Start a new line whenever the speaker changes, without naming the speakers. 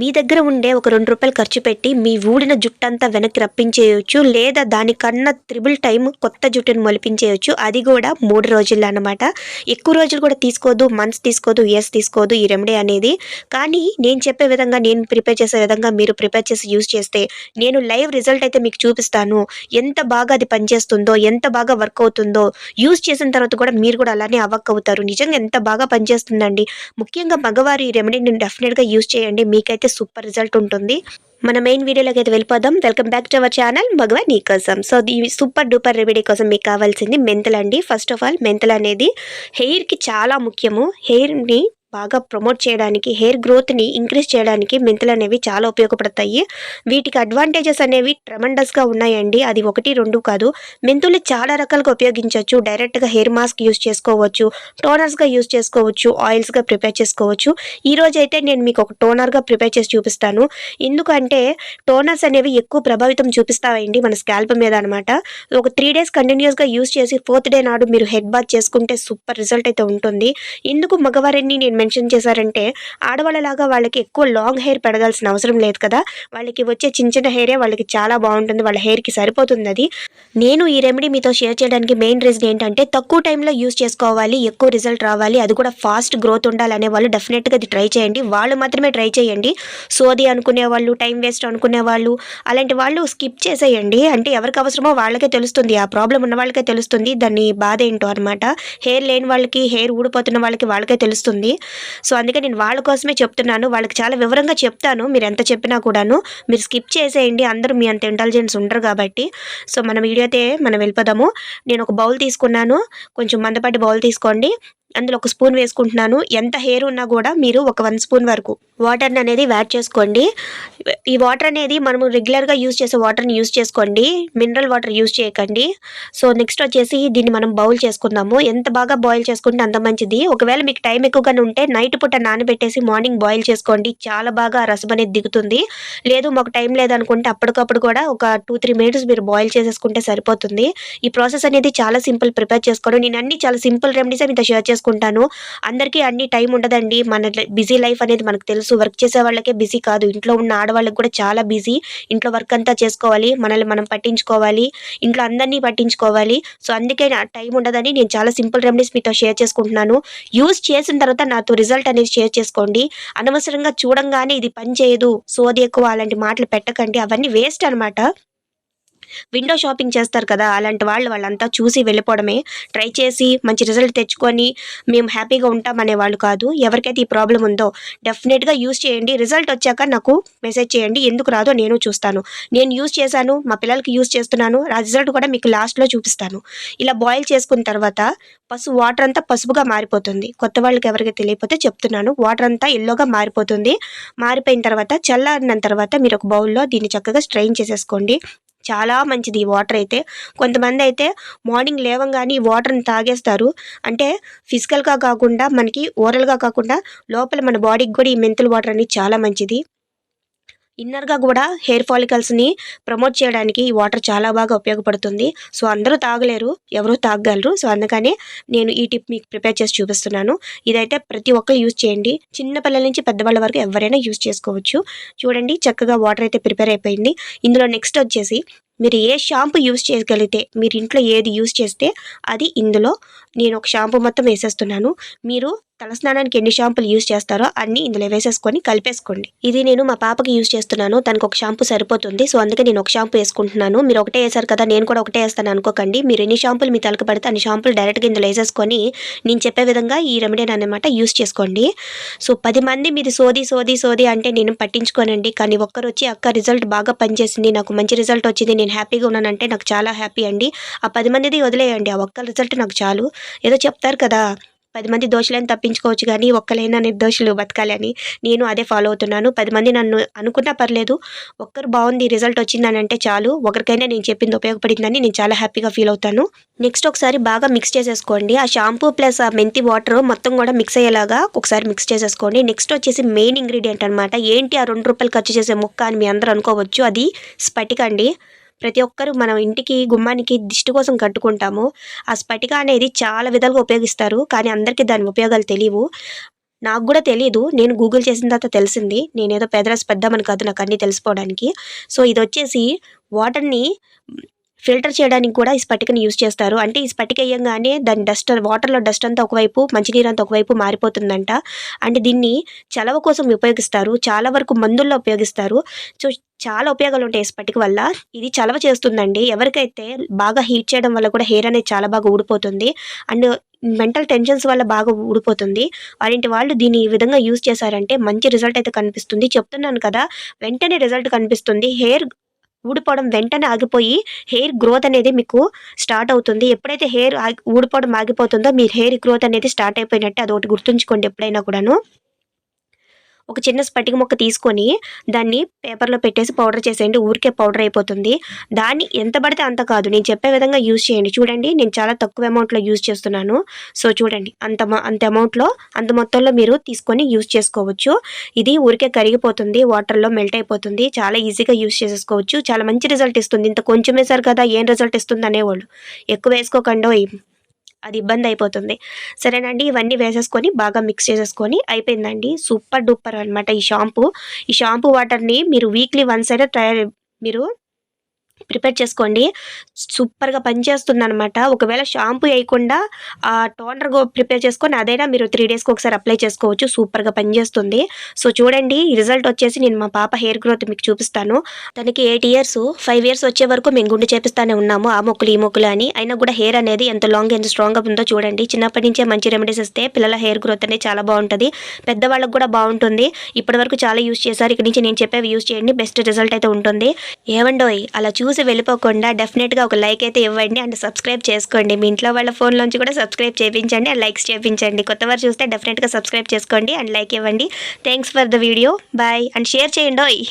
మీ దగ్గర ఉండే ఒక రెండు రూపాయలు ఖర్చు పెట్టి మీ ఊడిన జుట్టంతా వెనక్కి రప్పించేయచ్చు లేదా దానికన్నా త్రిబుల్ టైం కొత్త జుట్టును మొలిపించేయచ్చు. అది కూడా మూడు రోజుల్లో అనమాట ఎక్కువ రోజులు కూడా తీసుకోదు మంత్స్ తీసుకోదు ఇయర్స్ తీసుకోదు ఈ రెమెడీ అనేది. కానీ నేను చెప్పే విధంగా నేను ప్రిపేర్ చేసే విధంగా మీరు ప్రిపేర్ చేసి యూజ్ చేస్తే నేను లైవ్ రిజల్ట్ అయితే మీకు చూపిస్తాను. ఎంత బాగా అది పనిచేస్తుందో ఎంత బాగా వర్క్ అవుతుందో యూజ్ చేసిన తర్వాత కూడా మీరు కూడా అలానే అవక్ అవుతారు. నిజంగా ఎంత బాగా పనిచేస్తుందండి. ముఖ్యంగా మగవారు ఈ రెమెడీని డెఫినెట్గా యూజ్ చేయండి. మీకైతే సూపర్ రిజల్ట్ ఉంటుంది. మన మెయిన్ వీడియోలోకి అయితే వెళ్ళిపోదాం. Welcome back to our channel మగవ నీ కోసం సో ఈ సూపర్ డూపర్ రెమెడీ కోసం మీకు కావాల్సింది మెంతులు అండి ఫస్ట్ ఆఫ్ ఆల్ మెంతులు అనేది హెయిర్కి చాలా ముఖ్యము. హెయిర్ని బాగా ప్రమోట్ చేయడానికి హెయిర్ గ్రోత్ని ఇంక్రీజ్ చేయడానికి మెంతులు అనేవి చాలా ఉపయోగపడతాయి. వీటికి అడ్వాంటేజెస్ అనేవి ట్రమండస్గా ఉన్నాయండి. అది ఒకటి రెండు కాదు. మెంతులు చాలా రకాలుగా ఉపయోగించవచ్చు డైరెక్ట్గా హెయిర్ మాస్క్ యూస్ చేసుకోవచ్చు టోనర్స్గా యూస్ చేసుకోవచ్చు ఆయిల్స్గా ప్రిపేర్ చేసుకోవచ్చు. ఈరోజైతే అయితే నేను మీకు ఒక టోనర్గా ప్రిపేర్ చేసి చూపిస్తాను. ఎందుకంటే టోనర్స్ అనేవి ఎక్కువ ప్రభావితం చూపిస్తాయండి మన స్కాల్ప్ మీద అనమాట ఒక త్రీ డేస్ కంటిన్యూస్గా యూస్ చేసి ఫోర్త్ డే నాడు మీరు హెడ్ బాత్ చేసుకుంటే సూపర్ రిజల్ట్ అయితే ఉంటుంది. ఎందుకు మగవారిని నేను మెన్షన్ చేశారంటే ఆడవాళ్ళలాగా వాళ్ళకి ఎక్కువ లాంగ్ హెయిర్ పెడగాల్సిన అవసరం లేదు కదా. వాళ్ళకి వచ్చే చిన్న చిన్న హెయిరే వాళ్ళకి చాలా బాగుంటుంది వాళ్ళ హెయిర్కి సరిపోతుంది అది. నేను ఈ రెమెడీ మీతో షేర్ చేయడానికి మెయిన్ రీజన్ ఏంటంటే తక్కువ టైంలో యూస్ చేసుకోవాలి ఎక్కువ రిజల్ట్ రావాలి అది కూడా ఫాస్ట్ గ్రోత్ ఉండాలనే వాళ్ళు డెఫినెట్గా అది ట్రై చేయండి. వాళ్ళు మాత్రమే ట్రై చేయండి. సోది అనుకునే వాళ్ళు టైం వేస్ట్ అనుకునే వాళ్ళు అలాంటి వాళ్ళు స్కిప్ చేసేయండి. అంటే ఎవరికి అవసరమో వాళ్ళకే తెలుస్తుంది ఆ ప్రాబ్లం ఉన్న వాళ్ళకే తెలుస్తుంది దాన్ని బాధ ఏంటో అనమాట హెయిర్ లేని వాళ్ళకి హెయిర్ ఊడిపోతున్న వాళ్ళకి వాళ్ళకే తెలుస్తుంది. సో అందుకే నేను వాళ్ళ కోసమే చెప్తున్నాను. వాళ్ళకి చాలా వివరంగా చెప్తాను. మీరు ఎంత చెప్పినా కూడాను మీరు స్కిప్ చేసేయండి. అందరూ మీ అంత ఇంటెలిజెన్స్ ఉండరు కాబట్టి. సో మన వీడియో అయితే మనం వెళ్ళిపోదాము. నేను ఒక బౌల్ తీసుకున్నాను. కొంచెం మందపాటి బౌల్ తీసుకోండి. అందులో ఒక స్పూన్ వేసుకుంటున్నాను. ఎంత హెయిర్ ఉన్నా కూడా మీరు ఒక వన్ స్పూన్ వరకు. వాటర్ని అనేది యాడ్ చేసుకోండి. ఈ వాటర్ అనేది మనము రెగ్యులర్గా యూజ్ చేసే వాటర్ని యూస్ చేసుకోండి. మినరల్ వాటర్ యూజ్ చేయకండి. సో నెక్స్ట్ వచ్చేసి దీన్ని మనం బౌల్ చేసుకుందాము. ఎంత బాగా బాయిల్ చేసుకుంటే అంత మంచిది. ఒకవేళ మీకు టైం ఎక్కువగానే ఉంటే నైట్ పూట నానబెట్టేసి మార్నింగ్ బాయిల్ చేసుకోండి. చాలా బాగా రసం అనేది దిగుతుంది. లేదు మాకు టైం లేదనుకుంటే అప్పటికప్పుడు కూడా ఒక టూ త్రీ మినిట్స్ మీరు బాయిల్ చేసేసుకుంటే సరిపోతుంది. ఈ ప్రాసెస్ అనేది చాలా సింపుల్ ప్రిపేర్ చేసుకోవడం నేను అన్ని చాలా సింపుల్ రెమెడీసే మీతో షేర్ చేసుకుంటాను అందరికీ అన్ని టైం ఉండదండి. మన బిజీ లైఫ్ అనేది మనకు తెలుసు. వర్క్ చేసే వాళ్ళకే బిజీ కాదు. ఇంట్లో ఉన్న ఆడవాళ్ళకి కూడా చాలా బిజీ. ఇంట్లో వర్క్ అంతా చేసుకోవాలి. మనల్ని మనం పట్టించుకోవాలి. ఇంట్లో అందరినీ పట్టించుకోవాలి. సో అందుకే నా టైం ఉండదని నేను చాలా సింపుల్ రెమెడీస్ మీతో షేర్ చేసుకుంటున్నాను. యూస్ చేసిన తర్వాత నాతో రిజల్ట్ అనేది షేర్ చేసుకోండి. అనవసరంగా చూడంగానే ఇది పని చేయదు. సోది ఎక్కువ అలాంటి మాటలు పెట్టకండి. అవన్నీ వేస్ట్ అనమాట విండో షాపింగ్ చేస్తారు కదా అలాంటి వాళ్ళు వాళ్ళంతా చూసి వెళ్ళిపోవడమే. ట్రై చేసి మంచి రిజల్ట్ తెచ్చుకొని మేము హ్యాపీగా ఉంటామనే వాళ్ళు కాదు. ఎవరికైతే ఈ ప్రాబ్లం ఉందో డెఫినెట్గా యూస్ చేయండి. రిజల్ట్ వచ్చాక నాకు మెసేజ్ చేయండి. ఎందుకు రాదో నేను చూస్తాను. నేను యూస్ చేశాను మా పిల్లలకి యూస్ చేస్తున్నాను ఆ రిజల్ట్ కూడా మీకు లాస్ట్లో చూపిస్తాను. ఇలా బాయిల్ చేసుకున్న తర్వాత పసుపు వాటర్ అంతా పసుపుగా మారిపోతుంది. కొత్త వాళ్ళకి ఎవరికి తెలియకపోతే చెప్తున్నాను. వాటర్ అంతా ఎల్లోగా మారిపోతుంది. మారిపోయిన తర్వాత చల్లారిన తర్వాత మీరు ఒక బౌల్లో దీన్ని చక్కగా స్ట్రెయిన్ చేసేసుకోండి. చాలా మంచిది ఈ వాటర్ అయితే. కొంతమంది అయితే మార్నింగ్ లేవంగానే ఈ వాటర్ని తాగేస్తారు. అంటే ఫిజికల్గా కాకుండా మనకి ఓరల్గా కాకుండా లోపల మన బాడీకి కూడా ఈ మెంతుల వాటర్ అనేది చాలా మంచిది. ఇన్నర్గా కూడా హెయిర్ ఫాలికల్స్ని ప్రమోట్ చేయడానికి ఈ వాటర్ చాలా బాగా ఉపయోగపడుతుంది. సో అందరూ తాగలేరు ఎవరూ తాగగలరు. సో అందుకనే నేను ఈ టిప్ మీకు ప్రిపేర్ చేసి చూపిస్తున్నాను. ఇదైతే ప్రతి ఒక్కరు యూజ్ చేయండి. చిన్న పిల్లల నుంచి పెద్దవాళ్ళ వరకు ఎవరైనా యూజ్ చేసుకోవచ్చు. చూడండి చక్కగా వాటర్ అయితే ప్రిపేర్ అయిపోయింది. ఇందులో నెక్స్ట్ వచ్చేసి మీరు ఏ షాంపూ యూస్ చేయగలిగితే మీరు ఇంట్లో ఏది యూస్ చేస్తే అది ఇందులో నేను ఒక షాంపూ మొత్తం వేసేస్తున్నాను. మీరు తలస్నానానికి ఎన్ని షాంపూలు యూస్ చేస్తారో అన్ని ఇందులో వేసేసుకొని కలిపేసుకోండి. ఇది నేను మా పాపకి యూస్ చేస్తున్నాను. తనకు ఒక షాంపూ సరిపోతుంది. సో అందుకే నేను ఒక షాంపూ వేసుకుంటున్నాను. మీరు ఒకటే వేసారు కదా నేను కూడా ఒకటే వేస్తాను అనుకోకండి. మీరు ఎన్ని షాంపూలు మీ తలకు పడితే అన్ని షాంపూలు డైరెక్ట్గా ఇందులో వేసేసుకొని నేను చెప్పే విధంగా ఈ రెమెడీని అనమాట యూస్ చేసుకోండి. సో పది మంది మీది సోది సోది సోది అంటే నేను పట్టించుకోనండి. కానీ ఒక్కరు వచ్చి అక్క రిజల్ట్ బాగా పనిచేసింది నాకు మంచి రిజల్ట్ వచ్చింది నేను నేను హ్యాపీగా ఉన్నానంటే నాకు చాలా హ్యాపీ అండి. ఆ పది మందిది వదిలేయండి. ఆ ఒక్క రిజల్ట్ నాకు చాలు. ఏదో చెప్తారు కదా పది మంది దోషులను తప్పించుకోవచ్చు కానీ ఒక్కలైనా నిర్దోషులు బతకాలి అని నేను అదే ఫాలో అవుతున్నాను. పది మంది నన్ను అనుకున్నా పర్లేదు. ఒక్కరు బాగుంది రిజల్ట్ వచ్చిందని అంటే చాలు. ఒకరికైనా నేను చెప్పింది ఉపయోగపడిందని నేను చాలా హ్యాపీగా ఫీల్ అవుతాను. నెక్స్ట్ ఒకసారి బాగా మిక్స్ చేసేసుకోండి. ఆ షాంపూ ప్లస్ ఆ మెంతి వాటర్ మొత్తం కూడా మిక్స్ అయ్యేలాగా ఒకసారి మిక్స్ చేసేసుకోండి. నెక్స్ట్ వచ్చేసి మెయిన్ ఇంగ్రీడియంట్ అనమాట ఏంటి ఆ రెండు రూపాయలు ఖర్చు చేసే ముక్క అని మీ అందరూ అనుకోవచ్చు. అది స్పటికండి ప్రతి ఒక్కరు మనం ఇంటికి గుమ్మానికి దిష్టి కోసం కట్టుకుంటాము. ఆ స్ఫటిక అనేది చాలా విధాలుగా ఉపయోగిస్తారు కానీ అందరికీ దాని ఉపయోగాలు తెలియవు. నాకు కూడా తెలియదు నేను గూగుల్ చేసిన తర్వాత తెలిసింది. నేనేదో పెదరాసి పెద్దామని కాదు నాకు అన్నీ తెలిసిపోవడానికి. సో ఇది వచ్చేసి వాటర్ని ఫిల్టర్ చేయడానికి కూడా ఈ స్పటికను యూజ్ చేస్తారు. అంటే ఈ స్పటిక వేయంగానే దాని డస్ట్ వాటర్లో డస్ట్ అంతా ఒకవైపు మంచినీరు అంతా ఒకవైపు మారిపోతుందంట. అంటే దీన్ని చలవ కోసం ఉపయోగిస్తారు. చాలా వరకు మందుల్లో ఉపయోగిస్తారు. సో చాలా ఉపయోగాలు ఉంటాయి ఈ స్పటిక వల్ల. ఇది చలవ చేస్తుందండి. ఎవరికైతే బాగా హీట్ చేయడం వల్ల కూడా హెయిర్ అనేది చాలా బాగా ఊడిపోతుంది. అండ్ మెంటల్ టెన్షన్స్ వల్ల బాగా ఊడిపోతుంది. అలాంటి వాళ్ళు దీన్ని ఈ విధంగా యూజ్ చేశారంటే మంచి రిజల్ట్ అయితే కనిపిస్తుంది. చెప్తున్నాను కదా వెంటనే రిజల్ట్ కనిపిస్తుంది. హెయిర్ ఊడిపోవడం వెంటనే ఆగిపోయి హెయిర్ గ్రోత్ అనేది మీకు స్టార్ట్ అవుతుంది. ఎప్పుడైతే హెయిర్ ఆగి ఊడిపోవడం ఆగిపోతుందో మీ హెయిర్ గ్రోత్ అనేది స్టార్ట్ అయిపోయినట్టు అది ఒకటి గుర్తుంచుకోండి ఎప్పుడైనా కూడాను. ఒక చిన్న స్పటిక మొక్క తీసుకొని దాన్ని పేపర్లో పెట్టేసి పౌడర్ చేసేయండి. ఊరికే పౌడర్ అయిపోతుంది. దాన్ని ఎంత పడితే అంత కాదు. నేను చెప్పే విధంగా యూజ్ చేయండి. చూడండి నేను చాలా తక్కువ అమౌంట్లో యూజ్ చేస్తున్నాను. సో చూడండి అంత అంత అమౌంట్లో అంత మొత్తంలో మీరు తీసుకొని యూజ్ చేసుకోవచ్చు. ఇది ఊరికే కరిగిపోతుంది వాటర్లో మెల్ట్ అయిపోతుంది. చాలా ఈజీగా యూజ్ చేసేసుకోవచ్చు. చాలా మంచి రిజల్ట్ ఇస్తుంది. ఇంత కొంచెం వేసారు కదా ఏం రిజల్ట్ ఇస్తుంది అనేవాళ్ళు ఎక్కువ వేసుకోకుండా అది ఇబ్బంది అయిపోతుంది. సరేనండి ఇవన్నీ వేసేసుకొని బాగా మిక్స్ చేసేసుకొని అయిపోయిందండి. సూపర్ డూపర్ అనమాట ఈ షాంపూ. ఈ షాంపూ వాటర్ని మీరు వీక్లీ వన్స్ అయినా తయారు మీరు ప్రిపేర్ చేసుకోండి. సూపర్గా పనిచేస్తుంది అనమాట ఒకవేళ షాంపూ వేయకుండా ఆ టోనర్ ప్రిపేర్ చేసుకొని అదైనా మీరు త్రీ డేస్కి ఒకసారి అప్లై చేసుకోవచ్చు. సూపర్గా పనిచేస్తుంది. సో చూడండి రిజల్ట్ వచ్చేసి నేను మా పాప హెయిర్ గ్రోత్ మీకు చూపిస్తాను. తనకి ఎయిట్ ఇయర్స్ ఫైవ్ ఇయర్స్ వచ్చే వరకు మేము గుండు చేపిస్తానే ఉన్నాము ఆ మొక్కులు ఈ మొక్కులు అని. అయినా కూడా హెయిర్ అనేది ఎంత లాంగ్ ఎంత స్ట్రాంగ్గా ఉందో చూడండి. చిన్నప్పటి నుంచే మంచి రెమెడీస్ ఇస్తే పిల్లల హెయిర్ గ్రోత్ అనేది చాలా బాగుంటుంది. పెద్దవాళ్ళకి కూడా బాగుంటుంది. ఇప్పటి వరకు చాలా యూస్ చేశారు. ఇక్కడి నుంచి నేను చెప్పేవి యూస్ చేయండి. బెస్ట్ రిజల్ట్ అయితే ఉంటుంది. ఏవండోయ్ అలా చూసి వెళ్ళిపోకుండా డెఫినెట్గా ఒక లైక్ అయితే ఇవ్వండి అండ్ సబ్స్క్రైబ్ చేసుకోండి. మీ ఇంట్లో వాళ్ళ ఫోన్లోంచి కూడా సబ్స్క్రైబ్ చేయించండి అండ్ లైక్స్ చేయించండి. కొత్త వారు చూస్తే డెఫినెట్గా సబ్స్క్రైబ్ చేసుకోండి అండ్ లైక్ ఇవ్వండి. Thanks for the video. Bye. And share చేయండి.